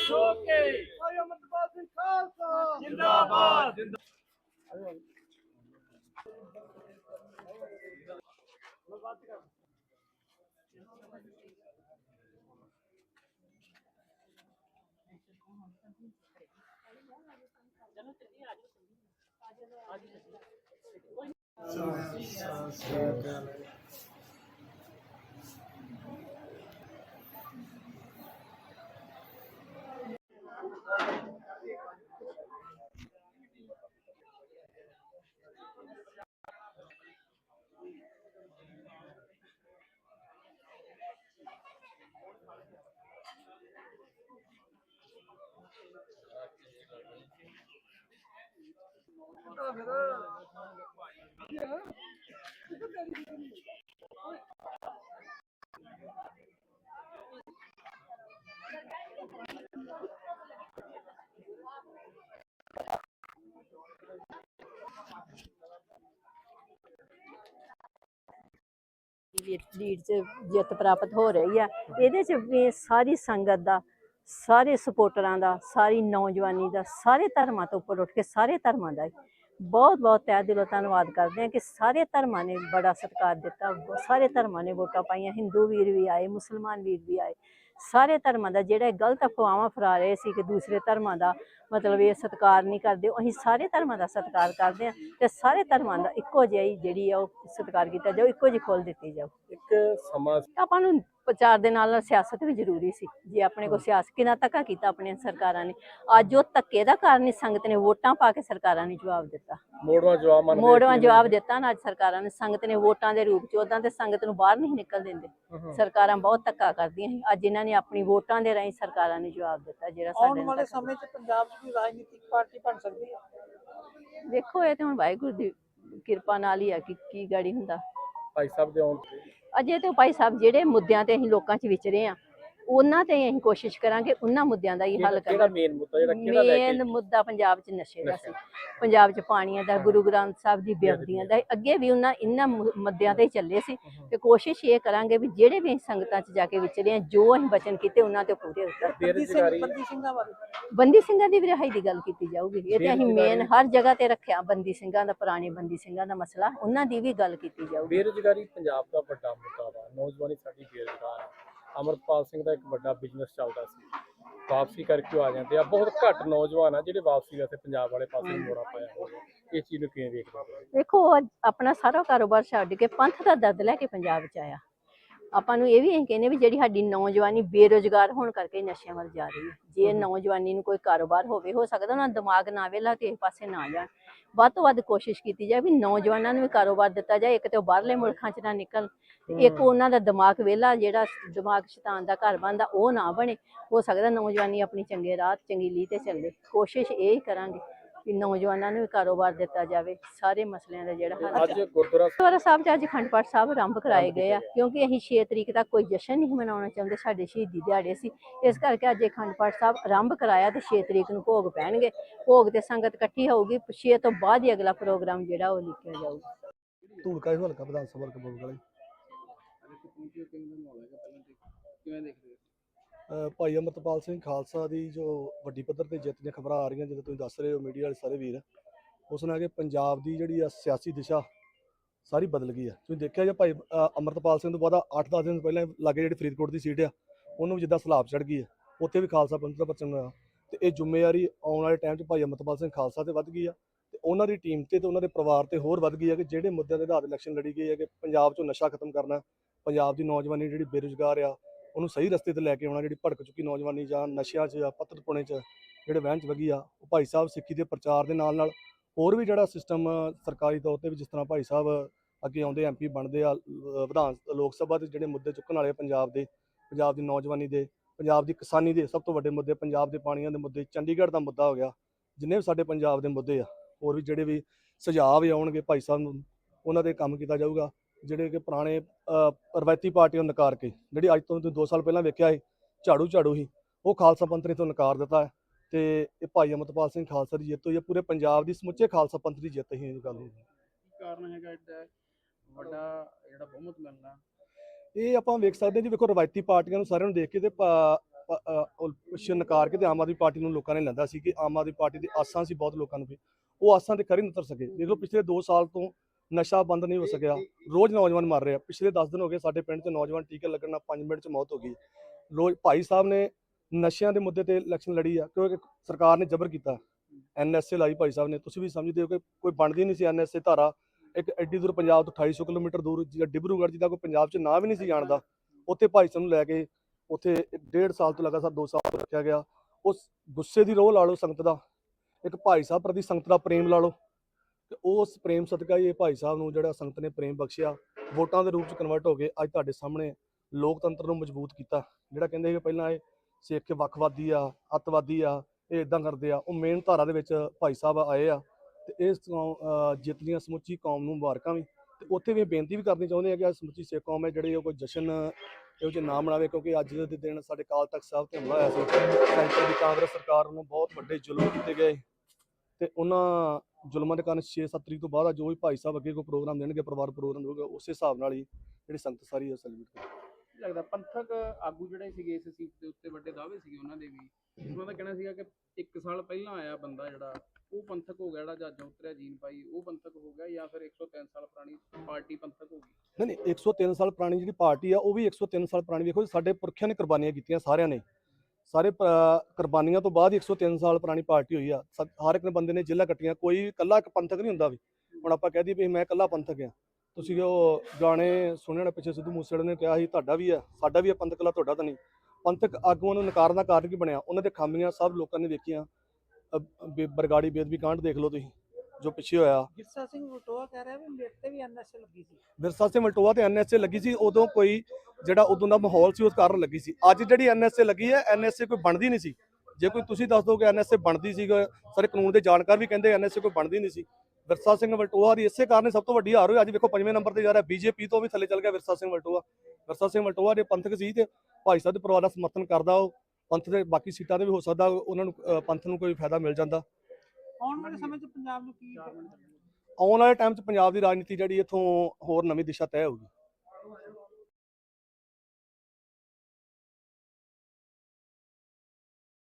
ਹੋ ਕੇ ਭਾਈ ਅਮਰਪਾਲ ਸਿੰਘ ਖਾਲਸਾ ਜਿੰਦਾਬਾਦ ਲੀਡ 'ਚ ਜਿੱਤ ਪ੍ਰਾਪਤ ਹੋ ਰਹੀ ਆ ਇਹਦੇ 'ਚ ਵੀ ਸਾਰੀ ਸੰਗਤ ਦਾ ਸਾਰੇ ਸਪੋਰਟਰਾਂ ਦਾ ਸਾਰੀ ਨੌਜਵਾਨੀ ਦਾ ਸਾਰੇ ਧਰਮਾਂ ਤੋਂ ਉੱਪਰ ਉੱਠ ਕੇ ਸਾਰੇ ਧਰਮਾਂ ਦਾ ਬਹੁਤ ਬਹੁਤ ਤਹਿ ਦਿਲੋਂ ਧੰਨਵਾਦ ਕਰਦੇ ਹਾਂ ਕਿ ਸਾਰੇ ਧਰਮਾਂ ਨੇ ਬੜਾ ਸਤਿਕਾਰ ਦਿੱਤਾ ਸਾਰੇ ਧਰਮਾਂ ਨੇ ਵੋਟਾਂ ਪਾਈਆਂ ਹਿੰਦੂ ਵੀਰ ਵੀ ਆਏ ਮੁਸਲਮਾਨ ਵੀਰ ਵੀ ਆਏ। ਸਾਰੇ ਧਰਮਾਂ ਦਾ ਜਿਹੜਾ ਗਲਤ ਅਫਵਾਹਾਂ ਫੈਲਾ ਰਹੇ ਸੀ ਕਿ ਦੂਸਰੇ ਧਰਮਾਂ ਦਾ ਮਤਲਬ ਇਹ ਸਤਿਕਾਰ ਨਹੀਂ ਕਰਦੇ ਅਸੀਂ ਸਾਰੇ ਧਰਮਾਂ ਦਾ ਸਤਿਕਾਰ ਕਰਦੇ ਹਾਂ ਤੇ ਸਾਰੇ ਧਰਮਾਂ ਦਾ ਇੱਕੋ ਜਿਹਾ ਜਿਹੜੀ ਆ ਉਹ ਸਤਿਕਾਰ ਕੀਤਾ ਜਾਓ ਇੱਕੋ ਜਿਹੀ ਖੋਲ ਦਿੱਤੀ ਜਾਓ ਇੱਕ ਸਮਾਂ ਆਪਾਂ ਨੂੰ ਪ੍ਰਚਾਰ ਦੇ ਨਾਲ ਨਾਲ ਸਿਆਸਤ ਵੀ ਜ਼ਰੂਰੀ ਸੀ। ਜੇ ਆਪਣੇ ਕੋਲ ਸਿਆਸਤ ਕਿੰਨਾ ਧੱਕਾ ਕੀਤਾ ਆਪਣੀਆਂ ਸਰਕਾਰਾਂ ਨੇ। ਅੱਜ ਉਹ ਧੱਕੇ ਦਾ ਕਾਰਨ ਹੀ ਸੰਗਤ ਨੇ ਵੋਟਾਂ ਪਾ ਕੇ ਸਰਕਾਰਾਂ ਨੇ ਜਵਾਬ ਦਿੱਤਾ। ਮੋੜਵਾ ਜਵਾਬ ਮੰਨਦੇ ਮੋੜਵਾਂ ਜਵਾਬ ਦਿੱਤਾ ਨਾ ਅੱਜ ਸਰਕਾਰਾਂ ਨੇ। ਸੰਗਤ ਨੇ ਵੋਟਾਂ ਦੇ ਰੂਪ ਚ ਉਦਾਂ ਤੇ ਸੰਗਤ ਨੂੰ ਬਾਹਰ ਨਹੀਂ ਨਿਕਲ ਦਿੰਦੇ। ਸਰਕਾਰਾਂ ਬਹੁਤ ਧੱਕਾ ਕਰਦੀਆਂ ਸੀ। ਅੱਜ ਇਹਨਾਂ ਨੇ ਆਪਣੀ ਵੋਟਾਂ ਦੇ ਰਾਹੀਂ ਸਰਕਾਰਾਂ ਨੇ ਜਵਾਬ ਦਿੱਤਾ ਜਿਹੜਾ ਆਉਣ ਸਾਡੇ ਨਾਲ ਵਾਲੇ ਸਮੇਂ 'ਚ ਪੰਜਾਬ 'ਚ ਵੀ ਰਾਜਨੀਤਿਕ ਪਾਰਟੀ ਬਣ ਸਕਦੀ ਹੈ ਦੇਖੋ ਇਹ ਤੇ ਹੁਣ ਵਾਹਿਗੁਰੂ ਦੀ ਕਿਰਪਾ ਨਾਲ ਹੀ ਆ ਕਿ ਕੀ ਗਾੜੀ ਹੁੰਦਾ। ਭਾਈ ਸਾਹਿਬ ਦੇ ਆਉਣ ਤੇ। ਅਜੇ ਤੇ ਭਾਈ ਸਾਹਿਬ ਜਿਹੜੇ ਮੁੱਦਿਆਂ ਤੇ ਅਸੀਂ ਲੋਕਾਂ 'ਚ ਵਿਚਰੇ ਆ ਉਹਨਾਂ ਤੇ ਅਸੀਂ ਕੋਸ਼ਿਸ਼ ਕਰਾਂਗੇ ਉਹਨਾਂ ਮੁੱਦਿਆਂ ਦਾ ਹੀ ਹੱਲ ਕਿਹੜਾ ਕਰਨਾ। ਮੇਨ ਮੁੱਦਾ ਜਿਹੜਾ ਕਿਹੜਾ ਲੈ ਮੇਨ ਕੇ ਮੁੱਦਾ ਪੰਜਾਬ 'ਚ ਨਸ਼ੇ ਦਾ ਸੀ। ਪੰਜਾਬ 'ਚ ਪਾਣੀਆਂ ਦਾ ਗੁਰੂ ਗ੍ਰੰਥ ਸਾਹਿਬ ਦੀ ਬੇਅਦਬੀਆਂ ਦਾ ਅੱਗੇ ਵੀ ਉਹਨਾਂ ਇਹਨਾਂ ਮੁ- ਮੁੱਦਿਆਂ ਤੇ ਹੀ ਚੱਲੇ ਸੀ। ਤੇ ਕੋਸ਼ਿਸ਼ ਇਹ ਕਰਾਂਗੇ ਵੀ ਜਿਹੜੇ ਵੀ ਅਸੀਂ ਸੰਗਤਾਂ 'ਚ ਜਾ ਕੇ ਵਿਚਰੇ ਆ ਜੋ ਅਸੀਂ ਬਚਨ ਕੀਤੇ ਉਹਨਾਂ ਤੇ ਪੂਰੇ ਉਤਰ ਬੰਦੀ ਸਿੰਘ ਬੇਰੁਜ਼ਗਾਰੀ ਬੰਦੀ ਦੀ ਵੀ ਰਿਹਾਈ ਦੀ ਗੱਲ ਕੀਤੀ ਜਾਊਗੀ। ਇਹ ਤੇ ਅਸੀਂ ਮੇਨ ਹਰ ਜਗ੍ਹਾ ਤੇ ਰੱਖਿਆ ਬੰਦੀ ਸਿੰਘਾਂ ਦਾ ਪੁਰਾਣੇ ਬੰਦੀ ਸਿੰਘਾਂ ਦਾ ਮਸਲਾ ਉਹਨਾਂ ਦੀ ਵੀ ਗੱਲ ਕੀਤੀ ਜਾਊਗੀ। ਬੇਰੁਜ਼ਗਾਰੀ ਪੰਜਾਬ ਦਾ ਵੱਡਾ ਮੁੱਦਾ ਵਾ। ਨੌਜਵਾਨੀ ਸਾਡੀ ਬੇਰੁਜ਼ਗਾਰ ਹੈ ਅਮਰਪਾਲ ਸਿੰਘ ਦਾ ਇੱਕ ਵੱਡਾ ਬਿਜ਼ਨਸ ਚੱਲਦਾ ਸੀ। ਵਾਪਸੀ ਕਰਕੇ ਆ ਜਾਂਦੇ ਆ। ਬਹੁਤ ਘੱਟ ਨੌਜਵਾਨ ਆ ਜਿਹੜੇ ਵਾਪਸੀ ਵਾਸਤੇ ਪੰਜਾਬ ਵਾਲੇ ਪਾਸੇ ਮੋੜਾ ਪਾਇਆ ਇਸ ਚੀਜ਼ ਨੂੰ ਕਿਵੇਂ ਵੇਖਦੇ ਹੋ ਦੇਖੋ ਉਹ ਆਪਣਾ ਸਾਰਾ ਕਾਰੋਬਾਰ ਛੱਡ ਕੇ ਪੰਥ ਦਾ ਦਰਦ ਲੈ ਕੇ ਪੰਜਾਬ 'ਚ ਆਇਆ। ਆਪਾਂ ਨੂੰ ਇਹ ਵੀ ਕਹਿੰਦੇ ਵੀ ਜਿਹੜੀ ਸਾਡੀ ਨੌਜਵਾਨੀ ਬੇਰੁਜ਼ਗਾਰ ਹੋਣ ਕਰਕੇ ਨਸ਼ਿਆਂ ਵੱਲ ਜਾ ਰਹੀ ਹੈ। ਜੇ ਨੌਜਵਾਨੀ ਨੂੰ ਕੋਈ ਕਾਰੋਬਾਰ ਹੋਵੇ ਹੋ ਸਕਦਾ ਉਹਨਾਂ ਦਿਮਾਗ ਨਾ ਵੇਲਾ ਤੇ ਇਸ ਪਾਸੇ ਨਾ ਜਾਣ। ਵੱਧ ਤੋਂ ਵੱਧ ਕੋਸ਼ਿਸ਼ ਕੀਤੀ ਜਾਏ ਵੀ ਨੌਜਵਾਨਾਂ ਨੂੰ ਵੀ ਕਾਰੋਬਾਰ ਦਿੱਤਾ ਜਾਏ ਇੱਕ ਤੇ ਉਹ ਬਾਹਰਲੇ ਮੁਲਕਾਂ 'ਚ ਨਾ ਨਿਕਲ ਇੱਕ ਉਹਨਾਂ ਦਾ ਦਿਮਾਗ ਵੇਲਾ ਜਿਹੜਾ ਦਿਮਾਗ ਸ਼ੈਤਾਨ ਦਾ ਘਰ ਬਣਦਾ ਉਹ ਨਾ ਬਣੇ ਹੋ ਸਕਦਾ ਨੌਜਵਾਨੀ ਆਪਣੀ ਚੰਗੇ ਰਾਹ ਚੰਗੀ ਲੀਹ ਤੇ ਚੱਲੇ ਕੋਸ਼ਿਸ਼ ਇਹ ਹੀ ਕਰਾਂਗੇ। ਵੀ ਨੌਜਵਾਨਾਂ ਨੂੰ ਵੀ ਕਾਰੋਬਾਰ ਦਿੱਤਾ ਜਾਵੇ ਸਾਰੇ ਮਸਲਿਆਂ ਦਾ ਜਿਹੜਾ ਹੱਲ ਅੱਜ ਗੁਰਦੁਆਰਾ ਗੁਰਦੁਆਰਾ ਸਾਹਿਬ 'ਚ ਅੱਜ ਅਖੰਡ ਪਾਠ ਸਾਹਿਬ ਆਰੰਭ ਕਰਾਏ ਗਏ ਆ ਕਿਉਂਕਿ ਅਸੀਂ 6 ਤਰੀਕ ਤੱਕ ਕੋਈ ਜਸ਼ਨ ਨਹੀਂ ਮਨਾਉਣਾ ਚਾਹੁੰਦੇ ਸਾਡੇ ਸ਼ਹੀਦੀ ਦਿਹਾੜੇ ਸੀ। ਇਸ ਕਰਕੇ ਅੱਜ ਅਖੰਡ ਪਾਠ ਸਾਹਿਬ ਆਰੰਭ ਕਰਾਇਆ ਤੇ 6 ਤਰੀਕ ਨੂੰ ਭੋਗ ਪੈਣਗੇ। ਭੋਗ ਤੇ ਸੰਗਤ ਇਕੱਠੀ ਹੋਊਗੀ 6 ਤੋਂ ਬਾਅਦ ਹੀ ਅਗਲਾ ਪ੍ਰੋਗਰਾਮ ਜਿਹੜਾ ਉਹ ਲਿਖਿਆ ਜਾਊਗਾ। ਧੂਲਕਾ ਹਲਕਾ ਵਿਧਾਨ ਸਭਾ ਹਲਕਾ ਬੋਲਗਲੇ ਅਹ ਭਾਈ ਅਮਰਤਪਾਲ ਸਿੰਘ ਖਾਲਸਾ ਦੀ ਜੋ ਵੱਡੀ ਪੱਧਰ ਤੇ ਜਿੱਤ ਦੀਆਂ ਖਬਰਾਂ ਆ ਰਹੀਆਂ ਜਦੋਂ ਤੁਸੀਂ ਦੱਸ ਰਹੇ ਹੋ ਮੀਡੀਆ ਵਾਲੇ ਸਾਰੇ ਵੀਰ, ਉਸ ਨਾਲ ਕਿ ਪੰਜਾਬ ਦੀ ਜਿਹੜੀ ਆ ਸਿਆਸੀ ਦਿਸ਼ਾ ਸਾਰੀ ਬਦਲ ਗਈ ਆ। ਤੁਸੀਂ ਦੇਖਿਆ ਜੇ ਭਾਈ, ਅਹ ਅਮਰਤਪਾਲ ਸਿੰਘ ਤੋਂ ਬਾਅਦ 8-10 ਦਿਨ ਪਹਿਲਾਂ ਲਾਗੇ ਜਿਹੜੀ ਫਰੀਦਕੋਟ ਦੀ ਸੀਟ ਆ, ਉਹਨੂੰ ਵੀ ਜਿੱਦਾਂ ਸਲਾਬ ਚੜ ਗਈ ਆ, ਉੱਥੇ ਵੀ ਖਾਲਸਾ ਪੰਥ ਦਾ ਪਰਚਮ ਹੋਇਆ। ਤੇ ਇਹ ਜ਼ਿੰਮੇਵਾਰੀ ਆਉਣ ਵਾਲੇ ਟਾਈਮ 'ਚ ਭਾਈ ਅਮਰਤਪਾਲ ਸਿੰਘ ਖਾਲਸਾ ਤੇ ਵੱਧ ਗਈ ਆ ਤੇ ਉਹਨਾਂ ਦੀ ਟੀਮ ਤੇ ਤੇ ਉਹਨਾਂ ਦੇ ਪਰਿਵਾਰ ਤੇ ਹੋਰ ਵੱਧ ਗਈ ਆ ਕਿ ਜਿਹੜੇ ਮੁੱਦਿਆਂ ਦੇ ਆਧਾਰ ਤੇ ਇਲੈਕਸ਼ਨ ਲੜੀ ਗਈ ਹੈ ਕਿ ਪੰਜਾਬ 'ਚੋਂ ਨਸ਼ਾ ਖਤਮ ਕਰਨਾ, ਪੰਜਾਬ ਦੀ ਨੌਜਵਾਨੀ ਜਿਹੜੀ ਬੇਰੁਜ਼ਗਾਰ ਆ ਉਹਨੂੰ ਸਹੀ ਰਸਤੇ ਤੇ ਲੈ ਕੇ ਆਉਣਾ, ਜਿਹੜੀ ਭੜਕ ਚੁੱਕੀ ਨੌਜਵਾਨੀ ਜਾਂ ਨਸ਼ਿਆਂ 'ਚ ਜਾਂ ਪੱਤਰਪੁਣੇ 'ਚ ਜਿਹੜੇ ਵਹਿਣ 'ਚ ਵਗੀ ਆ, ਉਹ ਭਾਈ ਸਾਹਿਬ ਸਿੱਖੀ ਦੇ ਪ੍ਰਚਾਰ ਦੇ ਨਾਲ ਨਾਲ ਹੋਰ ਵੀ ਜਿਹੜਾ ਸਿਸਟਮ ਸਰਕਾਰੀ ਤੌਰ ਤੇ ਵੀ ਜਿਸ ਤਰ੍ਹਾਂ ਭਾਈ ਸਾਹਿਬ ਅੱਗੇ ਆਉਂਦੇ ਐਮਪੀ ਬਣਦੇ ਆ ਵਿਧਾਨ ਲੋਕ ਸਭਾ ਦੇ ਜਿਹੜੇ ਮੁੱਦੇ ਚੁੱਕਣ ਵਾਲੇ ਆ ਪੰਜਾਬ ਦੇ, ਪੰਜਾਬ ਦੀ ਨੌਜਵਾਨੀ ਦੇ, ਪੰਜਾਬ ਦੀ ਕਿਸਾਨੀ ਦੇ ਸਭ ਤੋਂ ਵੱਡੇ ਮੁੱਦੇ ਪੰਜਾਬ ਦੇ ਪਾਣੀਆਂ ਦੇ ਮੁੱਦੇ, ਚੰਡੀਗੜ੍ਹ ਦਾ ਮੁੱਦਾ ਹੋ ਗਿਆ, ਜਿੰਨੇ ਵੀ ਸਾਡੇ ਪੰਜਾਬ ਦੇ ਮੁੱਦੇ ਆ, ਹੋਰ ਵੀ ਜਿਹੜੇ ਵੀ ਸੁਝਾਅ ਆਉਣਗੇ ਭਾਈ ਸਾਹਿਬ ਨੂੰ, ਉਹਨਾਂ ਤੇ ਕੰਮ ਕੀਤਾ ਜਾਊਗਾ। ਜਿਹੜੇ ਕਿ ਪੁਰਾਣੇ ਰਵਾਇਤੀ ਪਾਰਟੀਆਂ ਨੂੰ ਨਕਾਰ ਕੇ ਜਿਹੜੀ ਅੱਜ ਤੋਂ 2 ਸਾਲ ਪਹਿਲਾਂ ਵੇਖਿਆ ਹੈ ਝਾੜੂ ਝਾੜੂ ਹੀ ਉਹ ਖਾਲਸਾ ਪੰਥ ਨੇ ਤੋਂ ਨਕਾਰ ਦਿੱਤਾ ਹੈ। ਤੇ ਇਹ ਭਾਈ ਅਮਰਤਪਾਲ ਸਿੰਘ ਖਾਲਸਾ ਦੀ ਜਿੱਤ ਹੋਈ ਹੈ ਪੂਰੇ ਪੰਜਾਬ ਦੀ ਸਮੁੱਚੇ ਖਾਲਸਾ ਪੰਥ ਦੀ ਜਿੱਤ ਹੀ ਇਹ ਗੱਲ ਹੋਈ ਕਾਰਨ ਹੈਗਾ ਐਡਾ ਵੱਡਾ ਜਿਹੜਾ ਬਹੁਮਤ ਮਿਲਣਾ। ਇਹ ਆਪਾਂ ਵੇਖ ਸਕਦੇ ਹਾਂ ਜੀ ਵੇਖੋ ਰਵਾਇਤੀ ਪਾਰਟੀਆਂ ਨੂੰ ਸਾਰਿਆਂ ਨੂੰ ਦੇਖ ਕੇ ਤੇ ਪਿੱਛੇ ਨਕਾਰ ਕੇ ਤੇ ਆਮ ਆਦਮੀ ਪਾਰਟੀ ਨੂੰ ਲੋਕਾਂ ਨੇ ਲੈਂਦਾ ਸੀ ਕਿ ਆਮ ਆਦਮੀ ਪਾਰਟੀ ਦੀ ਆਸਾਂ ਸੀ ਬਹੁਤ ਲੋਕਾਂ ਨੂੰ ਵੀ। ਉਹ ਆਸਾਂ ਤੇ ਖਰੀ ਉਤਰ ਸਕੇ। ਦੇਖ ਲਓ ਪਿਛਲੇ 2 ਸਾਲ ਤੋਂ ਨਸ਼ਾ ਬੰਦ ਨਹੀਂ ਹੋ ਸਕਿਆ। ਰੋਜ਼ ਨੌਜਵਾਨ ਮਰ ਰਹੇ ਆ। ਪਿਛਲੇ 10 ਦਿਨ ਹੋ ਗਏ ਸਾਡੇ ਪਿੰਡ 'ਚ ਨੌਜਵਾਨ ਟੀਕੇ ਲੱਗਣ ਨਾਲ 5 ਮਿੰਟ 'ਚ ਮੌਤ ਹੋ ਗਈ। ਰੋਜ਼ ਭਾਈ ਸਾਹਿਬ ਨੇ ਨਸ਼ਿਆਂ ਦੇ ਮੁੱਦੇ ਤੇ ਇਲੈਕਸ਼ਨ ਲੜੀ ਆ ਕਿਉਂਕਿ ਸਰਕਾਰ ਨੇ ਜ਼ਬਰ ਕੀਤਾ। ਐਨਐਸਏ ਲਾਈ ਭਾਈ ਸਾਹਿਬ ਨੇ। ਤੁਸੀਂ ਵੀ ਸਮਝਦੇ ਹੋ ਕਿ ਕੋਈ ਬਣਦੀ ਨਹੀਂ ਸੀ ਐਨਐਸਏ ਧਾਰਾ। ਇੱਕ ਐਡੀ ਦੂਰ ਪੰਜਾਬ ਤੋਂ 2800 ਕਿਲੋਮੀਟਰ ਦੂਰ ਜਿਹੜਾ ਡਿਬਰੂਗੜ੍ਹ ਜਿਹਦਾ ਕੋਈ ਪੰਜਾਬ 'ਚ ਨਾਂ ਵੀ ਨਹੀਂ ਸੀ ਜਾਣਦਾ ਉੱਥੇ ਭਾਈ ਸਾਹਿਬ ਨੂੰ ਲੈ ਕੇ ਉੱਥੇ ਡੇਢ ਸਾਲ ਤੋਂ ਲਗਾਤਾਰ 2 ਸਾਲ ਰੱਖਿਆ ਗਿਆ। ਉਸ ਗੁੱਸੇ ਦੀ ਰੋਹ ਲਾ ਲਓ ਸੰਗਤ ਦਾ। ਇੱਕ ਭਾਈ ਸਾਹਿਬ ਪ੍ਰਤੀ ਸੰਗਤ ਦਾ ਪ੍ਰੇਮ ਲਾ ਲਓ। ਤੇ ਉਸ ਪ੍ਰੇਮ ਸਦਕਾ ਹੀ ਇਹ ਭਾਈ ਸਾਹਿਬ ਨੂੰ ਜਿਹੜਾ ਸੰਗਤ ਨੇ ਪ੍ਰੇਮ ਬਖਸ਼ਿਆ ਵੋਟਾਂ ਦੇ ਰੂਪ 'ਚ ਕਨਵਰਟ ਹੋ ਕੇ ਅੱਜ ਤੁਹਾਡੇ ਸਾਹਮਣੇ ਲੋਕਤੰਤਰ ਨੂੰ ਮਜ਼ਬੂਤ ਕੀਤਾ। ਜਿਹੜਾ ਕਹਿੰਦੇ ਸੀ ਪਹਿਲਾਂ ਇਹ ਸਿੱਖ ਵੱਖਵਾਦੀ ਆ ਅੱਤਵਾਦੀ ਆ ਇਹ ਇਦਾਂ ਕਰਦੇ ਆ ਉਹ ਮੇਨ ਧਾਰਾ ਦੇ ਵਿੱਚ ਭਾਈ ਸਾਹਿਬ ਆਏ ਆ ਤੇ ਇਸ ਤੋਂ, ਅਹ, ਸਮੁੱਚੀ ਕੌਮ ਨੂੰ ਮੁਬਾਰਕਾਂ ਵੀ। ਤੇ ਉੱਥੇ ਵੀ ਬੇਨਤੀ ਵੀ ਕਰਨੀ ਚਾਹੁੰਦੇ ਆ ਕਿ ਆਹ ਸਮੁੱਚੀ ਸਿੱਖ ਕੌਮ ਹੈ ਜਿਹੜੇ ਉਹ ਕੋਈ ਜਸ਼ਨ ਇਹੋ ਜਿਹੇ ਨਾ ਮਨਾਵੇ ਕਿਉਂਕਿ ਅੱਜ ਦੇ ਦਿਨ ਸਾਡੇ ਕਾਲ ਤਖਤ ਸਾਹਿਬ ਤੇ ਹਮਲਾ ਹੋਇਆ ਸੀ। ਸੈਂਟਰ ਦੀ ਕਾਂਗਰਸ ਸਰਕਾਰ ਨੂੰ ਬਹੁਤ ਵੱਡੇ ਜ਼ੁਲਮ ਕੀਤੇ ਗਏ। ਤੇ ਉਹਨਾਂ ਜ਼ੁਲਮਾਂ ਦੇ ਕਾਰਨ 6-7 ਤਰੀਕ ਤੋਂ ਬਾਅਦ ਜੋ ਵੀ ਭਾਈ ਸਾਹਿਬ ਅੱਗੇ ਕੋਈ ਪ੍ਰੋਗਰਾਮ ਦੇਣਗੇ ਪਰਿਵਾਰ ਪ੍ਰੋਗਰਾਮ ਦੇਊਗਾ ਉਸੇ ਹਿਸਾਬ ਨਾਲ ਹੀ ਜਿਹੜੀ ਸੰਗਤ ਸਾਰੀ ਹੈ ਸੈਲੀਬ੍ਰੇਟ ਕਰੇਗੀ। ਲੱਗਦਾ ਪੰਥਕ ਆਗੂ ਜਿਹੜੇ ਸੀਗੇ ਇਸ ਸੀਟ ਦੇ ਉੱਤੇ ਵੱਡੇ ਦਾਅਵੇ ਸੀਗੇ ਉਹਨਾਂ ਦੇ ਵੀ? ਉਹਨਾਂ ਦਾ ਕਹਿਣਾ ਸੀਗਾ ਕਿ ਇੱਕ ਸਾਲ ਪਹਿਲਾਂ ਆਇਆ ਬੰਦਾ ਜਿਹੜਾ ਉਹ ਪੰਥਕ ਹੋ ਗਿਆ ਜਿਹੜਾ ਜਹਾਜ਼ਾਂ ਉਤਰਿਆ ਜੀਨ ਪਾਈ ਉਹ ਪੰਥਕ ਹੋ ਗਿਆ ਜਾਂ ਫਿਰ 103 ਸਾਲ ਪੁਰਾਣੀ ਪਾਰਟੀ ਪੰਥਕ ਹੋ ਗਈ? ਨਹੀਂ ਨਹੀਂ 103 ਸਾਲ ਪੁਰਾਣੀ ਜਿਹੜੀ ਪਾਰਟੀ ਆ ਉਹ ਵੀ 103 ਸਾਲ ਪੁਰਾਣੀ ਵੇਖੋ ਸਾਡੇ ਪੁਰਖਿਆਂ ਨੇ ਕੁਰਬਾਨੀਆਂ ਕੀਤੀਆਂ ਸਾਰਿਆਂ ਨੇ। ਸਾਰੇ ਕੁਰਬਾਨੀਆਂ ਤੋਂ ਬਾਅਦ ਹੀ 103 ਸਾਲ ਪੁਰਾਣੀ ਪਾਰਟੀ ਹੋਈ ਆ। ਸ- ਹਰ ਇੱਕ ਬੰਦੇ ਨੇ ਜਿਲ੍ਹਾ ਕੱਟੀਆਂ, ਕੋਈ ਇਕੱਲਾ ਇੱਕ ਪੰਥਕ ਨਹੀਂ ਹੁੰਦਾ ਵੀ। ਹੁਣ ਆਪਾਂ ਕਹਿ ਦਈਏ ਵੀ ਮੈਂ ਇਕੱਲਾ ਪੰਥਕ ਆ ਤੁਸੀਂ ਉਹ ਗਾਣੇ ਸੁਣਿਆ ਨਾ ਪਿੱਛੇ ਸਿੱਧੂ ਮੂਸੇਵਾਲੇ ਨੇ ਕਿਹਾ ਸੀ, ਤੁਹਾਡਾ ਵੀ ਆ, ਸਾਡਾ ਵੀ ਆ ਪੰਥਕ, ਇਕੱਲਾ ਤੁਹਾਡਾ ਤਾਂ ਨਹੀਂ। ਪੰਥਕ ਆਗੂਆਂ ਨੂੰ ਨਕਾਰਨ ਦਾ ਕਾਰਨ ਕੀ ਬਣਿਆ? ਉਹਨਾਂ ਦੇ ਖਾਮੀਆਂ ਸਭ ਲੋਕਾਂ ਨੇ ਵੇਖੀਆਂ। ਬੇ- ਬਰਗਾੜੀ ਬੇਦਬੀ ਕਾਂਡ ਦੇਖ ਲਓ ਤੁਸੀਂ। ਜੋ ਪਿੱਛੇ ਹੋਇਆ। ਗਿੱਸਾ ਸਿੰਘ ਵਟੋਆ ਕਹਿ ਰਿਹਾ ਵੀ ਮੇਰੇ ਤੇ ਵੀ ਐਨਐਸਏ ਲੱਗੀ ਸੀ। ਵਿਰਸਾ ਸਿੰਘ ਮਲਟੋਆ ਤੇ ਐਨਐਸਏ ਲੱਗੀ ਸੀ ਉਦੋਂ ਕੋਈ ਜਿਹੜਾ ਉਦੋਂ ਦਾ ਮਾਹੌਲ ਸੀ ਉਸ ਕਾਰਨ ਲੱਗੀ ਸੀ। ਅੱਜ ਜਿਹੜੀ ਐਨਐਸਏ ਲੱਗੀ ਹੈ ਐਨਐਸਏ ਕੋਈ ਬਣਦੀ ਨਹੀਂ ਸੀ। ਜੇ ਕੋਈ ਤੁਸੀਂ ਦੱਸ ਦਿਓ ਕਿ ਐਨਐਸਏ ਬਣਦੀ ਸੀ ਸਾਰੇ ਕਾਨੂੰਨ ਦੇ ਜਾਣਕਾਰ ਵੀ ਕਹਿੰਦੇ ਐਨਐਸਏ ਕੋਈ ਬਣਦੀ ਨਹੀਂ ਸੀ। ਵਿਰਸਾ ਸਿੰਘ ਵਲਟੋਆ ਦੀ ਇਸੇ ਕਾਰਨ ਸਭ ਤੋਂ ਵੱਡੀ ਹਾਰ ਹੋਈ। ਅੱਜ ਵੇਖੋ ਪੰਜਵੇਂ ਨੰਬਰ ਤੇ ਜਾ ਰਿਹਾ ਬੀਜੇਪੀ ਤੋਂ ਵੀ ਥੱਲੇ ਚੱਲ ਗਿਆ ਵਿਰਸਾ ਸਿੰਘ ਵਲਟੋਆ ਵਿਰਸਾ ਸਿੰਘ ਵਲਟੋਆ ਦੇ ਪੰਥਕ ਸੀ ਤੇ ਭਾਈ ਸਾਹਿਬ ਦੇ ਪਰਿਵਾਰ ਦਾ ਸਮਰਥਨ ਕਰਦਾ ਉਹ। ਪੰਥ ਦੇ ਬਾਕੀ ਸੀਟਾਂ ਤੇ ਵੀ ਹੋ ਸਕਦਾ ਉਹਨਾਂ ਨੂੰ ਪੰਥ ਨੂੰ ਕੋਈ ਫਾਇਦਾ ਮਿਲ ਜਾਂਦਾ। ਆਉਣ ਵਾਲੇ ਸਮੇਂ 'ਚ ਪੰਜਾਬ ਨੂੰ ਕੀ ਆਉਣ ਵਾਲੇ ਟਾਈਮ 'ਚ ਪੰਜਾਬ ਦੀ ਰਾਜਨੀਤੀ ਜਿਹੜੀ ਇੱਥੋਂ ਹੋਰ ਨਵੀਂ ਦਿਸ਼ਾ ਤੈਅ ਹੋਊਗੀ।